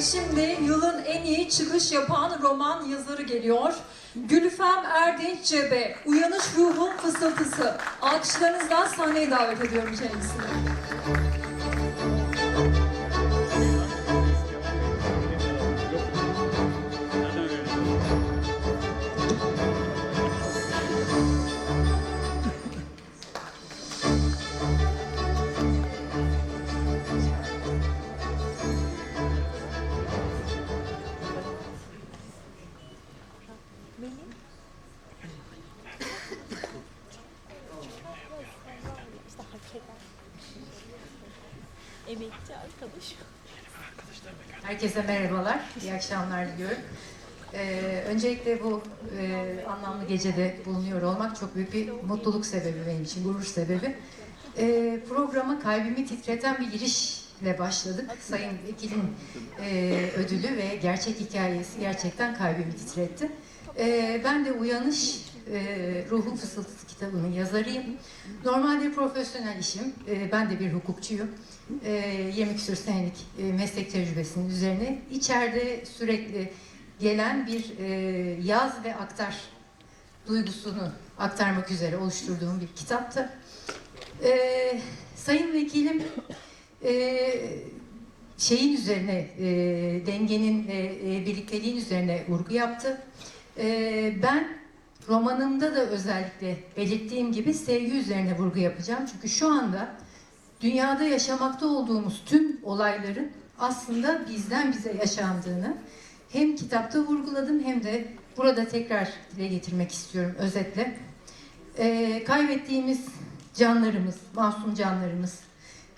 Ve şimdi yılın en iyi çıkış yapan roman yazarı geliyor. Gülfem Erdinç Cebe, Uyanış Ruhun Fısıltısı. Alkışlarınızla sahneye davet ediyorum kendisini. İşte hak eden. Emekçi arkadaş. Herkese merhabalar, iyi akşamlar diliyorum. Ee, öncelikle bu e, anlamlı gecede bulunuyor olmak çok büyük bir mutluluk sebebi benim için, gurur sebebi. Ee, programa kalbimi titreten bir girişle başladık. Sayın Vekil'in e, ödülü ve gerçek hikayesi gerçekten kalbimi titretti. Ee, ben de Uyanış e, Ruhun Fısıltısı kitabının yazarıyım. Normalde profesyonel işim, e, ben de bir hukukçuyum. E, 20 küsur senelik e, meslek tecrübesinin üzerine içeride sürekli gelen bir e, yaz ve aktar duygusunu aktarmak üzere oluşturduğum bir kitaptı. E, Sayın Vekilim e, şeyin üzerine, e, dengenin ve e, birlikteliğin üzerine vurgu yaptı. E, ben romanımda da özellikle belirttiğim gibi sevgi üzerine vurgu yapacağım. Çünkü şu anda dünyada yaşamakta olduğumuz tüm olayların aslında bizden bize yaşandığını hem kitapta vurguladım hem de burada tekrar dile getirmek istiyorum özetle. Ee, kaybettiğimiz canlarımız, masum canlarımız,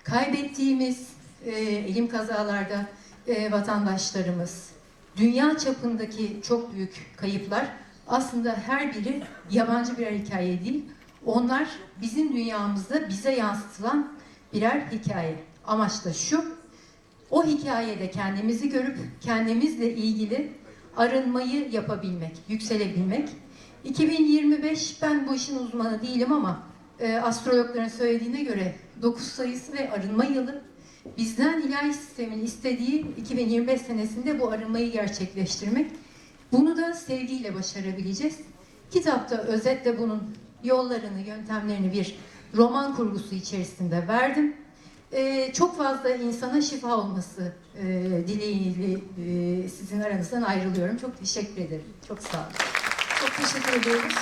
kaybettiğimiz e, elim kazalarda e, vatandaşlarımız, dünya çapındaki çok büyük kayıplar aslında her biri yabancı birer hikaye değil. Onlar bizim dünyamızda bize yansıtılan birer hikaye. Amaç da şu, o hikayede kendimizi görüp kendimizle ilgili arınmayı yapabilmek, yükselebilmek. 2025 ben bu işin uzmanı değilim ama e, astrologların söylediğine göre 9 sayısı ve arınma yılı. Bizden ilahi sistemin istediği 2025 senesinde bu arınmayı gerçekleştirmek. Bunu da sevgiyle başarabileceğiz. Kitapta özetle bunun yollarını, yöntemlerini bir roman kurgusu içerisinde verdim. Ee, çok fazla insana şifa olması e, dileğiyle e, sizin aranızdan ayrılıyorum. Çok teşekkür ederim. Çok sağ olun. Çok teşekkür ediyoruz.